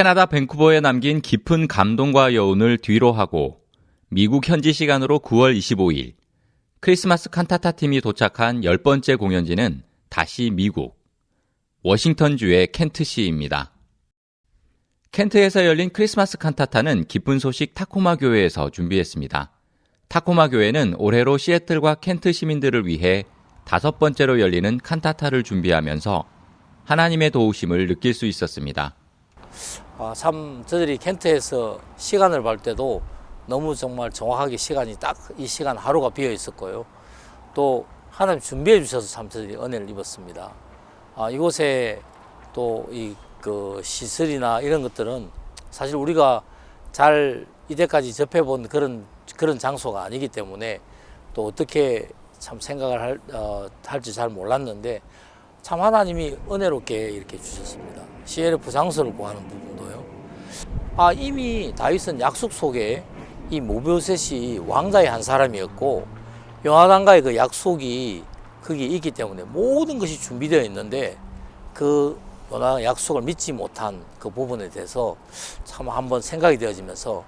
캐나다 밴쿠버에 남긴 깊은 감동과 여운을 뒤로 하고 미국 현지 시간으로 9월 25일 크리스마스 칸타타 팀이 도착한 열 번째 공연지는 다시 미국 워싱턴주의 켄트시입니다. 켄트에서 열린 크리스마스 칸타타는 기쁜 소식 타코마 교회에서 준비했습니다. 타코마 교회는 올해로 시애틀과 켄트 시민들을 위해 다섯 번째로 열리는 칸타타를 준비하면서 하나님의 도우심을 느낄 수 있었습니다. 아, 참 저들이 켄트에서 시간을 볼 때도 너무 정말 정확하게 시간이 딱 이 시간 하루가 비어 있었고요. 또 하나님 준비해 주셔서 참 저들이 은혜를 입었습니다. 아, 이곳에 또 이 그 시설이나 이런 것들은 사실 우리가 잘 이때까지 접해본 그런 그런 장소가 아니기 때문에 또 어떻게 참 생각을 할, 어, 할지 잘 몰랐는데 참 하나님이 은혜롭게 이렇게 주셨습니다. CLF 장소를 구하는 부분도요. 아 이미 다윗은 약속 속에 이 모베셋이 왕자의 한 사람이었고 요나단과의 그 약속이 거기에 있기 때문에 모든 것이 준비되어 있는데 그 요나 약속을 믿지 못한 그 부분에 대해서 참 한번 생각이 되어지면서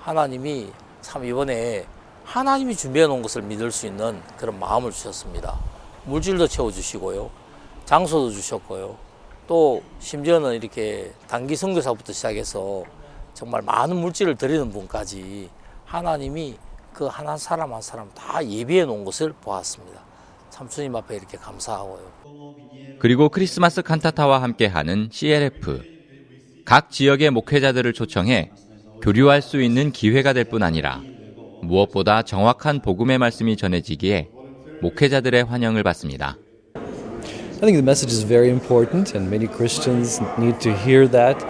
하나님이 참 이번에 하나님이 준비해 놓은 것을 믿을 수 있는 그런 마음을 주셨습니다. 물질도 채워주시고요. 장소도 주셨고요. 또 심지어는 이렇게 단기 선교사부터 시작해서 정말 많은 물질을 드리는 분까지 하나님이 그한 사람 한 사람 다 예비해 놓은 것을 보았습니다. 참 주님 앞에 이렇게 감사하고요. 그리고 크리스마스 칸타타와 함께하는 CLF. 각 지역의 목회자들을 초청해 교류할 수 있는 기회가 될 뿐 아니라 무엇보다 정확한 복음의 말씀이 전해지기에 목회자들의 환영을 받습니다. I think the message is very important, and many Christians need to hear that.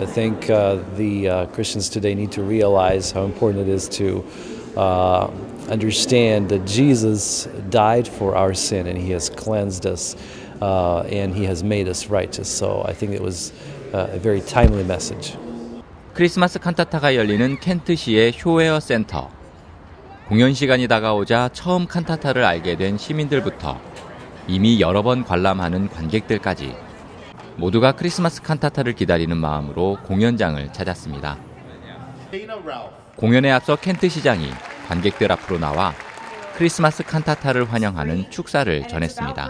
I think uh, the uh, Christians today need to realize how important it is to uh, understand that Jesus died for our sin and He has cleansed us uh, and He has made us righteous. So I think it was uh, a very timely message. 크리스마스 칸타타가 열리는 켄트시의 쇼웨어 센터. 공연 시간이 다가오자 처음 칸타타를 알게 된 시민들부터 이미 여러 번 관람하는 관객들까지 모두가 크리스마스 칸타타를 기다리는 마음으로 공연장을 찾았습니다. 공연에 앞서 켄트 시장이 관객들 앞으로 나와 크리스마스 칸타타를 환영하는 축사를 전했습니다.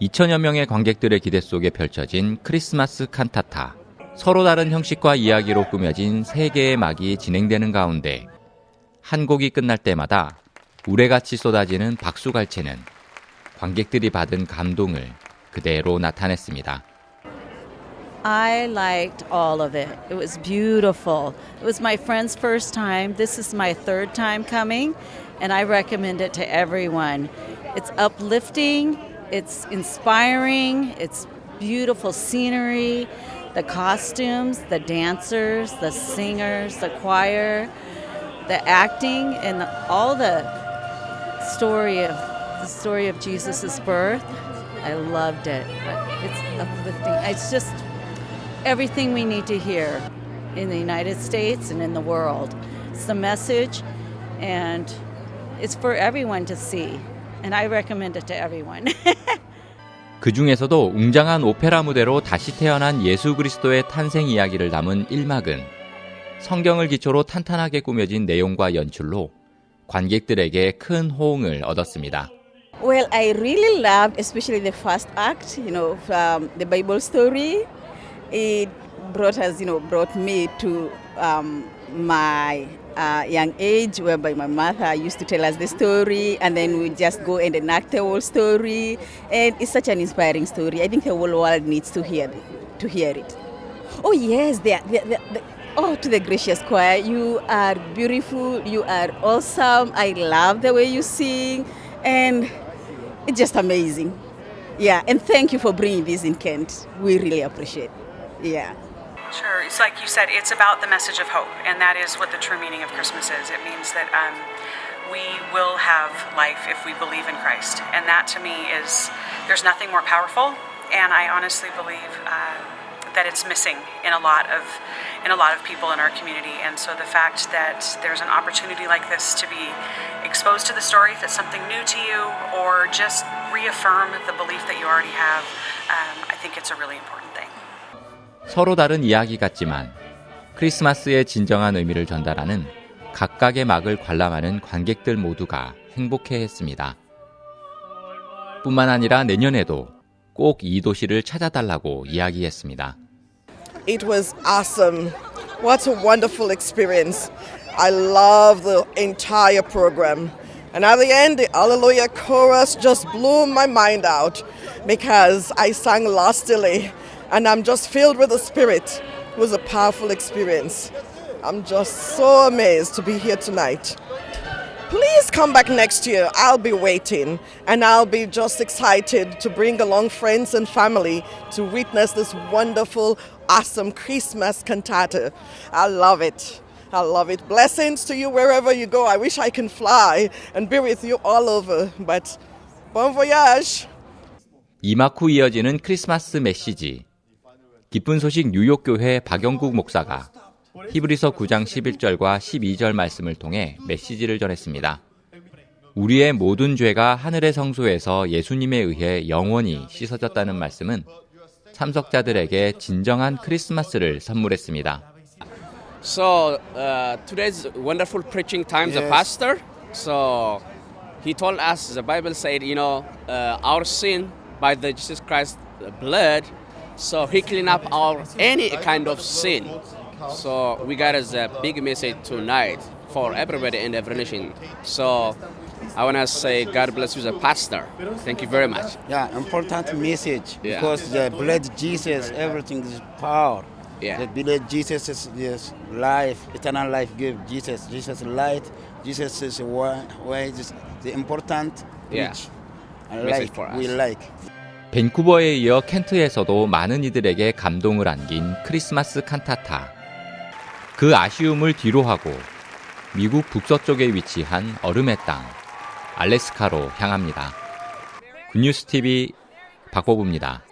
2천여 명의 관객들의 기대 속에 펼쳐진 크리스마스 칸타타. 서로 다른 형식과 이야기로 꾸며진 세 개의 막이 진행되는 가운데 한 곡이 끝날 때마다 우레같이 쏟아지는 박수갈채는 관객들이 받은 감동을 그대로 나타냈습니다. I liked all of it. It was beautiful. It was my friend's first time. This is my third time coming, and I recommend it to everyone. It's uplifting, it's inspiring, it's beautiful scenery, the costumes, the dancers, the singers, the choir, the acting, and all the story of the story of Jesus' birth. I loved it. It's uplifting. It's just everything we need to hear in the United States and in the world. It's the message, and it's for everyone to see. And I recommend it to everyone. 그 중에서도 웅장한 오페라 무대로 다시 태어난 예수 그리스도의 탄생 이야기를 담은 1막은 성경을 기초로 탄탄하게 꾸며진 내용과 연출로 관객들에게 큰 호응을 얻었습니다. Well, I really loved, especially the first act. You know, the Bible story. It brought us, you know, brought me to um, my uh, young age, whereby my mother used to tell us the story, and then we just go and enact the whole story. And it's such an inspiring story. I think the whole world needs to hear to hear it. Oh yes, they are, they they are, Oh, to the gracious choir, you are beautiful, you are awesome. I love the way you sing, and it's just amazing. Yeah, and thank you for bringing this in Kent. We really appreciate. it. Yeah. Sure. It's like you said, it's about the message of hope, and that is what the true meaning of Christmas is. It means that um, we will have life if we believe in Christ, and that to me is there's nothing more powerful. And I honestly believe uh, that it's missing in a lot of in a lot of people in our community. And so the fact that there's an opportunity like this to be exposed to the story, if it's something new to you, or just reaffirm the belief that you already have, um, I think it's a really important thing. 서로 다른 이야기 같지만 크리스마스의 진정한 의미를 전달하는 각각의 막을 관람하는 관객들 모두가 행복해 했습니다. 뿐만 아니라 내년에도 꼭 이 도시를 찾아달라고 이야기했습니다. It was awesome. What a wonderful experience. I love the entire program. And at the end, the Alleluia chorus just blew my mind out because I sang lustily and I'm just filled with the Spirit. It was a powerful experience. I'm just so amazed to be here tonight. Please come back next year. I'll be waiting and I'll be just excited to bring along friends and family to witness this wonderful, awesome Christmas cantata. I love it. I love it. Blessings to you wherever you go. I wish I can fly and be with you all over. But bon voyage. 이막 후 이어지는 크리스마스 메시지. 기쁜 소식 뉴욕 교회 박영국 목사가 히브리서 9장 11절과 12절 말씀을 통해 메시지를 전했습니다. 우리의 모든 죄가 하늘의 성소에서 예수님에 의해 영원히 씻어졌다는 말씀은 참석자들에게 진정한 크리스마스를 선물했습니다. So uh, today's wonderful preaching time, the Yes. pastor. So he told us the Bible said, you know, uh, our sin by the Jesus Christ blood. So he clean up our any kind of sin. So we got us a big message tonight for everybody in every nation. So I want to say God bless you, the pastor. Thank you very much. Yeah, important message Yeah. because the blood Jesus, everything is power. Yeah. The blood Jesus is yes, life, eternal life. Give Jesus, Jesus light. Jesus is why, why is the important Yeah. And Message like for us. we like. 밴쿠버에 이어 켄트에서도 많은 이들에게 감동을 안긴 크리스마스 칸타타. 그 아쉬움을 뒤로하고 미국 북서쪽에 위치한 얼음의 땅, 알래스카로 향합니다. 굿뉴스 TV 박보부입니다.